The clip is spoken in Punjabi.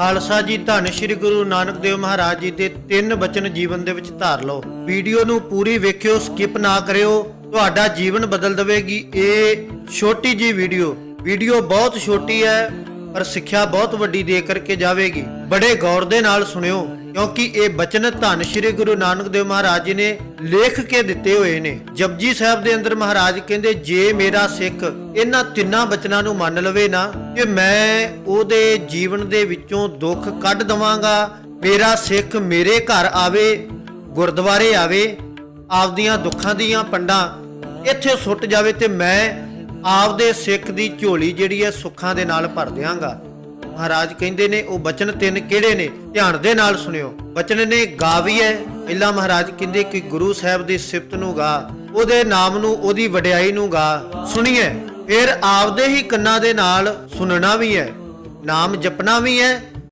ਖਾਲਸਾ ਜੀ, ਧੰਨ ਸ਼੍ਰੀ ਗੁਰੂ ਨਾਨਕ ਦੇਵ ਮਹਾਰਾਜ ਜੀ ਦੇ ਤਿੰਨ ਬਚਨ ਜੀਵਨ ਦੇ ਵਿੱਚ ਧਾਰ ਲਓ। ਵੀਡੀਓ ਨੂੰ ਪੂਰੀ ਵੇਖਿਓ, ਸਕਿਪ ਨਾ ਕਰਿਓ। ਤੁਹਾਡਾ ਜੀਵਨ ਬਦਲ ਦੇਵੇਗੀ। ਇਹ ਛੋਟੀ ਜੀ ਵੀਡੀਓ। ਵੀਡੀਓ ਬਹੁਤ ਛੋਟੀ ਹੈ, ਪਰ ਸਿੱਖਿਆ ਬਹੁਤ ਵੱਡੀ ਦੇ ਕਰਕੇ ਜਾਵੇਗੀ। ਬੜੇ ਗੌਰ ਦੇ ਨਾਲ ਸੁਣਿਓ, ਕਿਉਂਕਿ ਇਹ ਬਚਨ ਧੰਨ ਸ਼੍ਰੀ ਗੁਰੂ ਨਾਨਕ ਦੇਵ ਮਹਾਰਾਜ ਜੀ ਨੇ ਲਿਖ ਕੇ ਦਿੱਤੇ ਹੋਏ ਨੇ। ਜਪਜੀ ਸਾਹਿਬ ਦੇ ਅੰਦਰ ਮਹਾਰਾਜ ਕਹਿੰਦੇ, ਜੇ ਮੇਰਾ ਸਿੱਖ ਇਹਨਾਂ ਤਿੰਨਾਂ ਬਚਨਾਂ ਨੂੰ ਮੰਨ ਲਵੇ ਨਾ ਕਿ ਮੈਂ ਉਹਦੇ ਜੀਵਨ ਦੇ ਵਿੱਚੋਂ ਦੁੱਖ ਕੱਢ ਦਵਾਂਗਾ। ਮੇਰਾ ਸਿੱਖ ਮੇਰੇ ਘਰ ਆਵੇ, ਗੁਰਦੁਆਰੇ ਆਵੇ, ਆਪਦੀਆਂ ਦੁੱਖਾਂ ਦੀਆਂ ਪੰਡਾਂ ਇੱਥੇ ਸੁੱਟ ਜਾਵੇ ਤੇ ਮੈਂ ਆਪਦੇ ਸਿੱਖ ਦੀ ਝੋਲੀ ਜਿਹੜੀ ਹੈ ਸੁੱਖਾਂ ਦੇ ਨਾਲ ਭਰ ਦਿਆਂਗਾ। ਮਹਾਰਾਜ ਕਹਿੰਦੇ ਨੇ, ਉਹ ਬਚਨ ਤਿੰਨ ਕਿਹੜੇ ਨੇ? ਧਿਆਨ ਦੇ ਨਾਲ ਸੁਣਿਓ। ਬਚਨ ਨੇ ਗਾਵੀ ਹੈ। ਪਹਿਲਾਂ ਮਹਾਰਾਜ ਕਹਿੰਦੇ ਕਿ ਗੁਰੂ ਸਾਹਿਬ ਦੀ ਸਿਫਤ ਨੂੰ ਗਾ, ਉਹਦੇ ਨਾਮ ਨੂੰ, ਉਹਦੀ ਵਡਿਆਈ ਨੂੰ ਗਾ, ਸੁਣੀਏ। ਫਿਰ ਆਪਦੇ ਹੀ ਕੰਨਾਂ ਦੇ ਨਾਲ ਸੁਣਨਾ ਵੀ ਹੈ। ਨਾਮ ਜਪਣਾ ਵੀ ਹੈ।